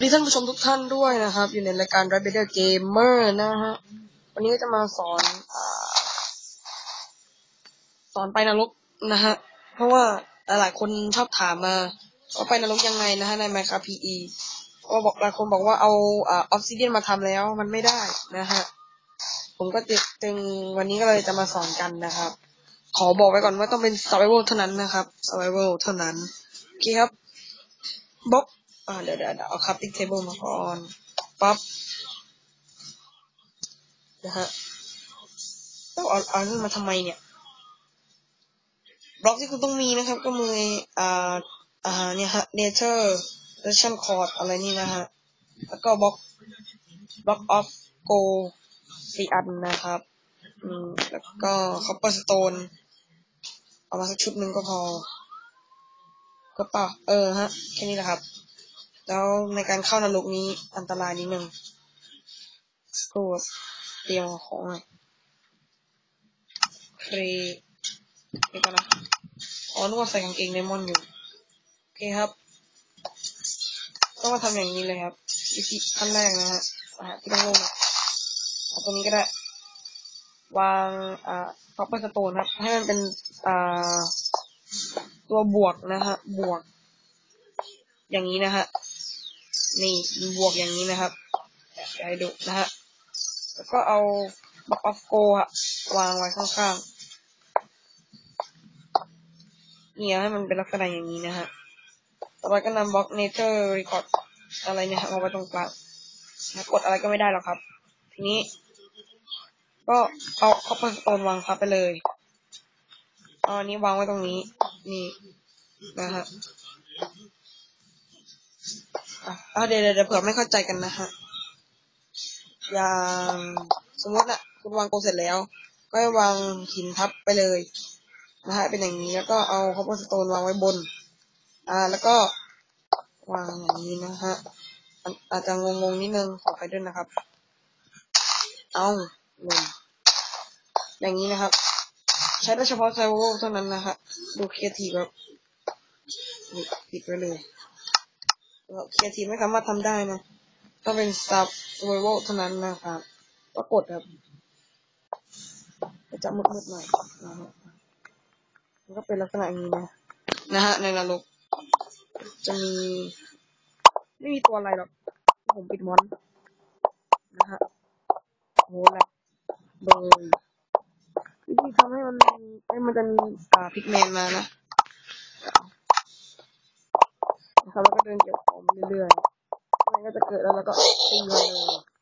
ดีท่านผู้ชมทุกท่านด้วยนะครับ อยู่ในรายการ r a b b i t Gamer นะฮะ วันนี้ก็จะมาสอนอสอนไปนรกนะฮะ เพราะว่าหลายคนชอบถามมาว่าไปนรกยังไงนะฮะใน Minecraft PE ก็บอกหลายคนบอกว่าเอาออฟซิเดียนมาทำแล้วมันไม่ได้นะฮะ ผมก็จึงวันนี้ก็เลยจะมาสอนกันนะครับ ขอบอกไว้ก่อนว่าต้องเป็น survival เท่านั้นนะครับ survival เท่านั้น โอเคครับบล็อก อ่าเดี๋ยวเดี๋ยวเอา crafting table มาก่อนปั๊บนะฮะต้องเอาเอานี่มาทำไมเนี่ย บล็อกที่คุณต้องมีนะครับ ก็มืออ่าอ่าเนี่ยฮะ nature resistance cord อะไรนี่นะฮะ แล้วก็บล็อกบล็อก of go สี่อันนะครับ อืม แล้วก็ copper stone เอามาสักชุดหนึ่งก็พอ ก็ป่ะ เออฮะ แค่นี้แหละครับ แล้วในการเข้านรกนี้อันตรายนิดนึงก็เตรียมของหน่อยเครนี่ก่อนนะอ๋อนึกว่าใส่กางเกงไดมอนด์อยู่ โอเคครับ ต้องมาทำอย่างนี้เลยครับวิธีขั้นแรกนะฮะอ่าที่ต้องลงนะเอาตรงนี้ก็ได้ วางอ่าคอปเปอร์สโตนครับ ให้มันเป็นอ่าตัวบวกนะฮะ บวก อย่างนี้นะฮะ นี่บวกอย่างนี้นะครับเดี๋ยวให้ดูนะฮะแล้วก็เอาบ็อกออฟโกะวางไว้ข้างๆเนี่ยให้มันเป็นลักษณะอย่างนี้นะฮะต่อไปก็นำบล็อกเนเจอร์รีคอร์ดอะไรเนี่ยมาไว้ตรงกลางนะกดอะไรก็ไม่ได้หรอกครับ ทีนี้ ก็เอาคอปเปอร์สโตนวางทับไปเลยเอาอันนี้วางไว้ตรงนี้ นี่นะฮะ อะเดี๋ยวเดี๋ยวเผื่อไม่เข้าใจกันนะฮะ อย่างสมมตินะคุณวางโกเสร็จแล้ว ก็วางหินทับไปเลยนะฮะเป็นอย่างนี้แล้วก็เอาคอปเปอร์สโตนวางไว้บน อ่า แล้วก็วางอย่างนี้นะฮะอาจจะงงๆนิดนึงขอไปด้วยนะครับ เอาหนึ่งอย่างนี้นะครับ ใช้ได้เฉพาะไซโวเท่านั้นนะฮะดูเคทีแบบปิดไว้เลย เคียร์ทีไม่สามารถทำได้นะต้องเป็นซับไวโวเท่านั้นนะครับก็กดครับจะมืดๆหน่อยนะฮะมันก็เป็นลักษณะอย่างนี้นะนะฮะในนรก จะมี ไม่มีตัวอะไรหรอกผมปิดมอนนะฮะโหแหละโดยวิธีทำให้มันให้มันจะมีอ่าพิกแมนมานะ นะครับแล้วก็เดินเก็บของเรื่อยๆมันก็จะเกิดแล้วแล้วก็ตีมาเลย